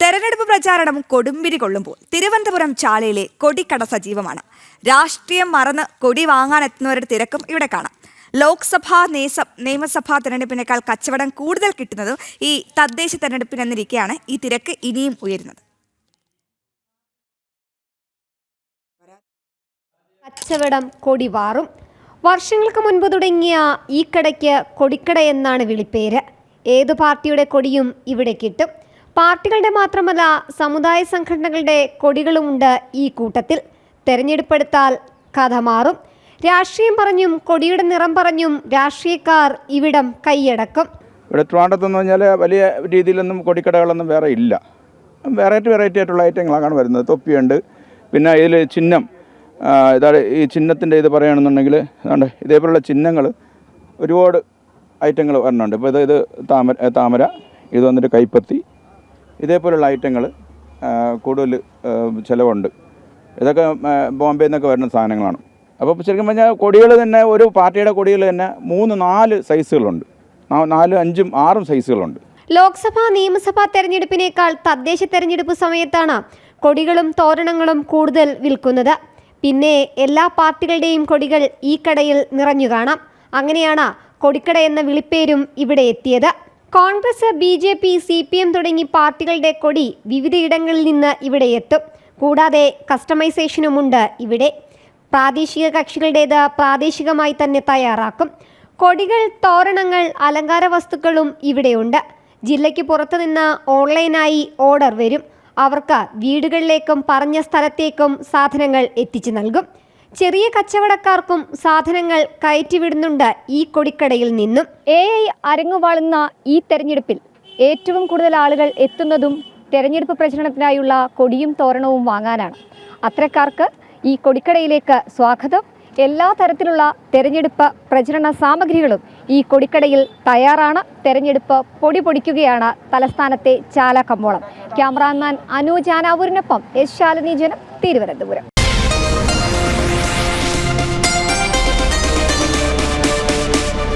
തെരഞ്ഞെടുപ്പ് പ്രചാരണം കൊടുമ്പിരി കൊള്ളുമ്പോൾ തിരുവനന്തപുരം ചാലയിലെ കൊടിക്കട സജീവമാണ് രാഷ്ട്രീയം മറന്ന് കൊടി വാങ്ങാനെത്തുന്നവരുടെ തിരക്കും ഇവിടെ കാണാം. ലോക്സഭാ നേസ നിയമസഭാ തെരഞ്ഞെടുപ്പിനേക്കാൾ കച്ചവടം കൂടുതൽ കിട്ടുന്നത് ഈ തദ്ദേശ തെരഞ്ഞെടുപ്പിനെന്നിരിക്കെയാണ് ഈ തിരക്ക് ഇനിയും ഉയരുന്നത്. കച്ചവടം കൊടി വാറും. വർഷങ്ങൾക്ക് മുൻപ് തുടങ്ങിയ ഈ കടയ്ക്ക് കൊടിക്കട എന്നാണ് വിളിപ്പേര്. ഏതു പാർട്ടിയുടെ കൊടിയും ഇവിടെ കിട്ടും. പാർട്ടികളുടെ മാത്രമല്ല സമുദായ സംഘടനകളുടെ കൊടികളുമുണ്ട് ഈ കൂട്ടത്തിൽ. തെരഞ്ഞെടുപ്പെടുത്താൽ കഥ മാറും. രാഷ്ട്രീയം പറഞ്ഞും കൊടിയുടെ നിറം പറഞ്ഞും രാഷ്ട്രീയക്കാർ ഇവിടം കൈയടക്കും. ഇവിടെ ട്രിവാൻഡ്രത്തെന്ന് പറഞ്ഞാൽ വലിയ രീതിയിലൊന്നും കൊടിക്കടകളൊന്നും വേറെ ഇല്ല. വെറൈറ്റി വെറൈറ്റി ആയിട്ടുള്ള ഐറ്റങ്ങളാണ് വരുന്നത്. തൊപ്പിയുണ്ട്. പിന്നെ ഇതിൽ ചിഹ്നം ഇതാണ് ഈ ചിഹ്നത്തിന്റെ ഇത് പറയുകയാണെന്നുണ്ടെങ്കിൽ അതുകൊണ്ട് ഇതേപോലുള്ള ചിഹ്നങ്ങൾ ഒരുപാട് ഐറ്റങ്ങൾ വരണുണ്ട്. ഇപ്പോൾ ഇത് ഇത് താമര താമര ഇത് വന്നിട്ട് കൈപ്പത്തി ഇതേപോലുള്ള ഐറ്റങ്ങൾ കൂടുതൽ ചിലവുണ്ട്. ഇതൊക്കെ ബോംബെയിൽ നിന്നൊക്കെ വരുന്ന സാധനങ്ങളാണ്. അപ്പോൾ ശരിക്കും പറഞ്ഞാൽ കൊടികൾ തന്നെ ഒരു പാർട്ടിയുടെ കൊടികൾ തന്നെ മൂന്ന് നാല് സൈസുകളുണ്ട്. നാലും അഞ്ചും ആറും സൈസുകളുണ്ട്. ലോക്സഭാ നിയമസഭാ തെരഞ്ഞെടുപ്പിനേക്കാൾ തദ്ദേശ തെരഞ്ഞെടുപ്പ് സമയത്താണ് കൊടികളും തോരണങ്ങളും കൂടുതൽ വിൽക്കുന്നത്. പിന്നെ എല്ലാ പാർട്ടികളുടെയും കൊടികൾ ഈ കടയിൽ നിറഞ്ഞു കാണാം. അങ്ങനെയാണ് കൊടിക്കട എന്ന വിളിപ്പേരും ഇവിടെ എത്തിയത്. Congress B J P C P M തുടങ്ങി പാർട്ടികളുടെ കൊടി വിവിധയിടങ്ങളിൽ നിന്ന് ഇവിടെ എത്തും. കൂടാതെ കസ്റ്റമൈസേഷനുമുണ്ട് ഇവിടെ. പ്രാദേശിക കക്ഷികളുടേത് പ്രാദേശികമായി തന്നെ തയ്യാറാക്കും. കൊടികൾ തോരണങ്ങൾ അലങ്കാര വസ്തുക്കളും ഇവിടെയുണ്ട് ജില്ലയ്ക്ക് പുറത്തുനിന്ന് ഓൺലൈനായി ഓർഡർ വരും. അവർക്ക് വീടുകളിലേക്കും പറഞ്ഞ സ്ഥലത്തേക്കും സാധനങ്ങൾ എത്തിച്ചു നൽകും. ചെറിയ കച്ചവടക്കാർക്കും സാധനങ്ങൾ കയറ്റിവിടുന്നുണ്ട് ഈ കൊടിക്കടയിൽ നിന്നും. എ ഐ അരങ്ങുവാളുന്ന ഈ തെരഞ്ഞെടുപ്പിൽ ഏറ്റവും കൂടുതൽ ആളുകൾ എത്തുന്നതും തെരഞ്ഞെടുപ്പ് പ്രചരണത്തിനായുള്ള കൊടിയും തോരണവും വാങ്ങാനാണ്. അത്തരക്കാർക്ക് ഈ കൊടിക്കടയിലേക്ക് സ്വാഗതം. എല്ലാ തരത്തിലുള്ള തെരഞ്ഞെടുപ്പ് പ്രചരണ സാമഗ്രികളും ഈ കൊടിക്കടയിൽ തയ്യാറാണ്. തെരഞ്ഞെടുപ്പ് പൊടി പൊടിക്കുകയാണ് തലസ്ഥാനത്തെ ചാല കമ്പോളം ക്യാമറാമാൻ അനു ജാനാവൂരിനൊപ്പം എസ് ശാലിനി ജനം തിരുവനന്തപുരം.